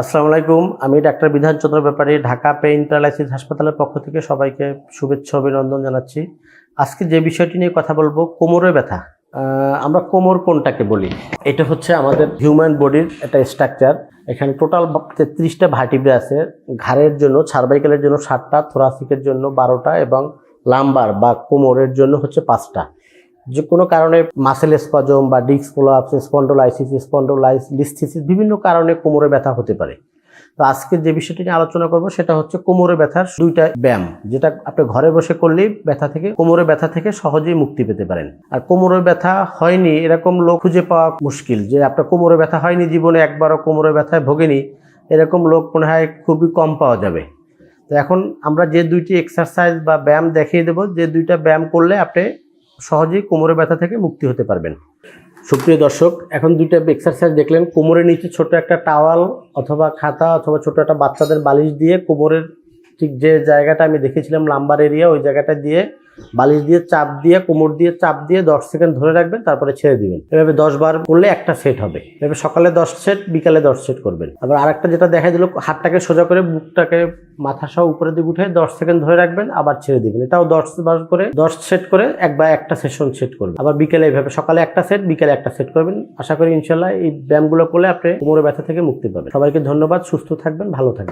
আসসালামু আলাইকুম। আমি ডাক্তার বিধানচন্দ্র ব্যাপারী, ঢাকা পেইন প্যারালাইসিস হাসপাতালের পক্ষ থেকে সবাইকে শুভেচ্ছা, অভিনন্দন জানাচ্ছি। আজকে যে বিষয়টি নিয়ে কথা বলব, কোমরে ব্যথা। আমরা কোমর কোনটাকে বলি? এটা হচ্ছে আমাদের হিউম্যান বডির একটা স্ট্রাকচার। এখানে টোটাল তেত্রিশটা ভার্টিব্রা আছে। ঘাড়ের জন্য, সার্ভাইকেলের জন্য ষাটটা থোরাসিকের জন্য বারোটা এবং লাম্বার বা কোমরের জন্য হচ্ছে পাঁচটা। যে কোনো কারণে মাসেল স্পাজম বা disc prolapse spondylosis spondylolisthesis বিভিন্ন কারণে কোমরে ব্যথা হতে পারে। তো আজকে যে বিষয়টি নিয়ে আলোচনা করব সেটা হচ্ছে কোমরে ব্যথার দুইটা ব্যায়াম, যেটা আপনি ঘরে বসে করলেই ব্যথা থেকে, কোমরে ব্যথা থেকে সহজেই মুক্তি পেতে পারেন। আর কোমরে ব্যথা হয়নি, এরকম লোক খুঁজে পাওয়া মুশকিল যে আপনার কোমরে ব্যথা হয়নি জীবনে একবারও কোমরে ব্যথায় ভোগেনি, এরকম লোক মনে হয় খুবই কম পাওয়া যাবে। তো এখন আমরা যে দুইটি এক্সারসাইজ বা ব্যায়াম দেখিয়ে দেবো, যে দুইটা ব্যায়াম করলে আপনি সহজেই কোমরে ব্যথা থেকে মুক্তি হতে পারবেন। সুপ্রিয় দর্শক, এখন দুইটা এক্সারসাইজ দেখলেন। কোমরের নিচে ছোট একটা টাওয়াল অথবা খাতা অথবা ছোট একটা বাচ্চাদের বালিশ দিয়ে কোমরের ঠিক যে জায়গাটা আমি দেখেছিলাম লাম্বার এরিয়া ওই জায়গাটা দিয়ে বালিশ দিয়ে চাপ দিয়ে, কোমর দিয়ে চাপ দিয়ে দশ সেকেন্ড ধরে রাখবেন, তারপরে ছেড়ে দিবেন। এভাবে দশ বার করলে একটা সেট হবে। এভাবে সকালে দশ সেট বিকালে দশ সেট করবেন। আবার আরেকটা যেটা দেখা দিল, হাতটাকে সোজা করে বুকটাকে মাথা সহ উপরে দিকে উঠে দশ সেকেন্ড ধরে রাখবেন, আবার ছেড়ে দিবেন। এটাও দশ বার করে, দশ সেট করে একবার একটা সেশন সেট করবেন। আবার বিকেলে এইভাবে সকালে একটা সেট বিকেলে একটা সেট করবেন। আশা করি ইনশাল্লাহ এই ব্যায়ামগুলো করলে আপনি কোমরে ব্যথা থেকে মুক্তি পাবেন। সবাইকে ধন্যবাদ, সুস্থ থাকবেন, ভালো থাকবেন।